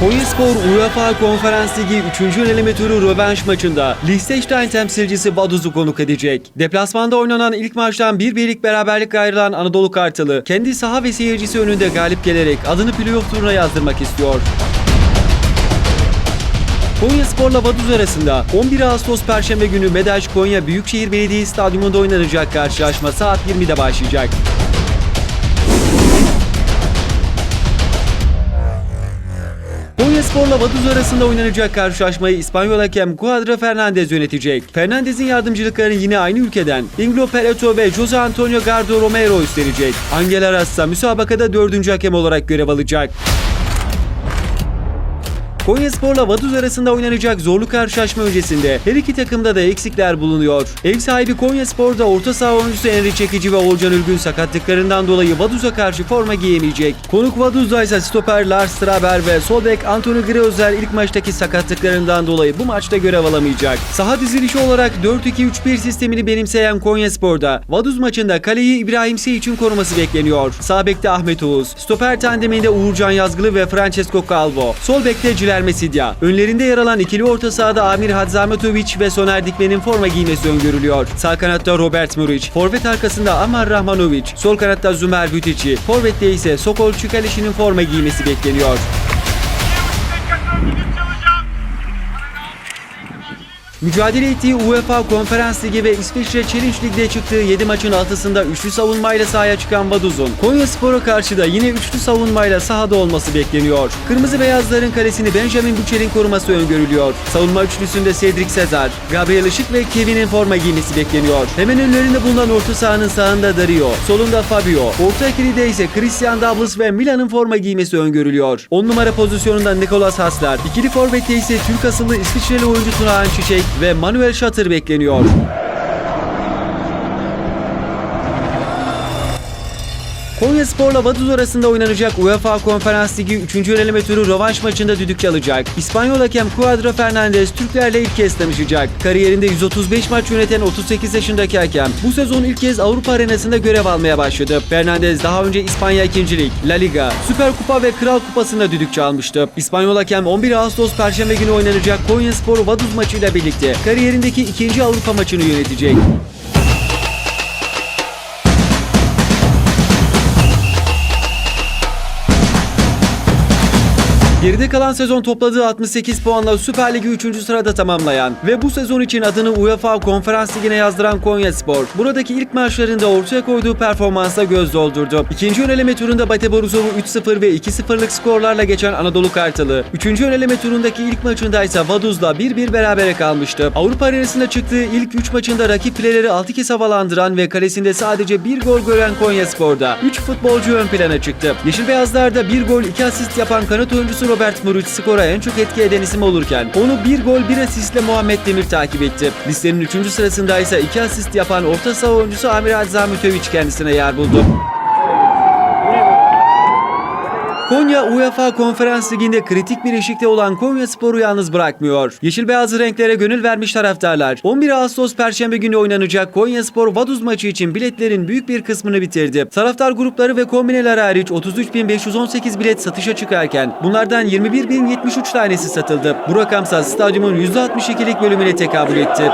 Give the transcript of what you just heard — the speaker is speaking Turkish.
Konyaspor UEFA Konferans Ligi 3. eleme turu rövanş maçında Liechtenstein temsilcisi Vaduz'u konuk edecek. Deplasmanda oynanan ilk maçtan bir birlik beraberlik ayrılan Anadolu Kartalı kendi saha ve seyircisi önünde galip gelerek adını playoff turuna yazdırmak istiyor. Konya Spor'la Vaduz arasında 11 Ağustos Perşembe günü Medaş Konya Büyükşehir Belediye Stadyumunda oynanacak karşılaşma saat 20'de başlayacak. Konya Spor'la Vaduz arasında oynanacak karşılaşmayı İspanyol hakem Cuadra Fernandez yönetecek. Fernandez'in yardımcılıklarını yine aynı ülkeden Inglo Pereto ve Jose Antonio Gardo Romero üstlenecek. Angel Arasa müsabakada dördüncü hakem olarak görev alacak. Konya Spor'la Vaduz arasında oynanacak zorlu karşılaşma öncesinde her iki takımda da eksikler bulunuyor. Ev sahibi Konya Spor'da orta saha oyuncusu Enri Çekici ve Olcan Ülgün sakatlıklarından dolayı Vaduz'a karşı forma giyemeyecek. Konuk Vaduz'da ise stoper Lars Straber ve sol bek Antonio Greuzer ilk maçtaki sakatlıklarından dolayı bu maçta görev alamayacak. Saha dizilişi olarak 4-2-3-1 sistemini benimseyen Konya Spor'da Vaduz maçında kaleyi İbrahim için koruması bekleniyor. Sağ bekte Ahmet Oğuz, stoper tandeminde Uğurcan Yazgılı ve Francesco Calvo, sol bekte Ciler Mesidya. Önlerinde yer alan ikili orta sahada Amir Hadzametovic ve Soner Dikmen'in forma giymesi öngörülüyor. Sağ kanatta Robert Muric, forvet arkasında Amar Rahmanovic, sol kanatta Zümer Bütici, forvette ise Sokol Çükaliş'in forma giymesi bekleniyor. Mücadele ettiği UEFA Konferans Ligi ve İsviçre Challenge Lig'de çıktığı 7 maçın 6'sında üçlü savunmayla sahaya çıkan Vaduz'un Konya Spor'a karşı da yine üçlü savunmayla sahada olması bekleniyor. Kırmızı Beyazların kalesini Benjamin Büçer'in koruması öngörülüyor. Savunma üçlüsünde Cedric Sezar, Gabriel Işık ve Kevin'in forma giymesi bekleniyor. Hemen önlerinde bulunan orta sahanın sağında Dario, solunda Fabio, orta ikilide ise Christian Doubles ve Milan'ın forma giymesi öngörülüyor. 10 numara pozisyonunda Nicolas Haslar, ikili forvette ise Türk asıllı İsviçreli oyuncu Tunahan Çiçek ve Manuel Şatır bekleniyor. Konya Spor'la Vaduz arasında oynanacak UEFA Konferans Ligi 3. eleme turu rövanş maçında düdük çalacak. İspanyol hakem Cuadra Fernandez Türklerle ilk kez tanışacak. Kariyerinde 135 maç yöneten 38 yaşındaki hakem bu sezon ilk kez Avrupa arenasında görev almaya başladı. Fernandez daha önce İspanya 2. Lig, La Liga, Süper Kupa ve Kral Kupası'nda düdük çalmıştı. İspanyol hakem 11 Ağustos Perşembe günü oynanacak Konya Spor Vaduz maçıyla birlikte kariyerindeki ikinci Avrupa maçını yönetecek. Geride kalan sezon topladığı 68 puanla Süper Ligi 3. sırada tamamlayan ve bu sezon için adını UEFA Konferans Ligi'ne yazdıran Konyaspor, buradaki ilk maçlarında ortaya koyduğu performansa göz doldurdu. İkinci öneleme turunda Bate Borisov'u 3-0 ve 2-0'lık skorlarla geçen Anadolu Kartalı, üçüncü öneleme turundaki ilk maçında ise Vaduz'la 1-1 berabere kalmıştı. Avrupa arenasında çıktığı ilk 3 maçında rakip fileleri 6 kez havalandıran ve kalesinde sadece 1 gol gören Konyaspor'da 3 futbolcu ön plana çıktı. Yeşil Beyazlar'da 1 gol 2 asist yapan kanat oyuncusu Robert Muruc skora en çok etki eden isim olurken onu 1 gol 1 asistle Muhammed Demir takip etti. Listenin 3. sırasında ise 2 asist yapan orta saha oyuncusu Amir Adzamütovic kendisine yer buldu. Konya UEFA Konferans Ligi'nde kritik bir eşikte olan Konya Spor'u yalnız bırakmıyor. Yeşil beyazlı renklere gönül vermiş taraftarlar 11 Ağustos Perşembe günü oynanacak Konya Spor Vaduz maçı için biletlerin büyük bir kısmını bitirdi. Taraftar grupları ve kombineler hariç 33.518 bilet satışa çıkarken bunlardan 21.073 tanesi satıldı. Bu rakamsa stadyumun %62'lik bölümüne tekabül etti.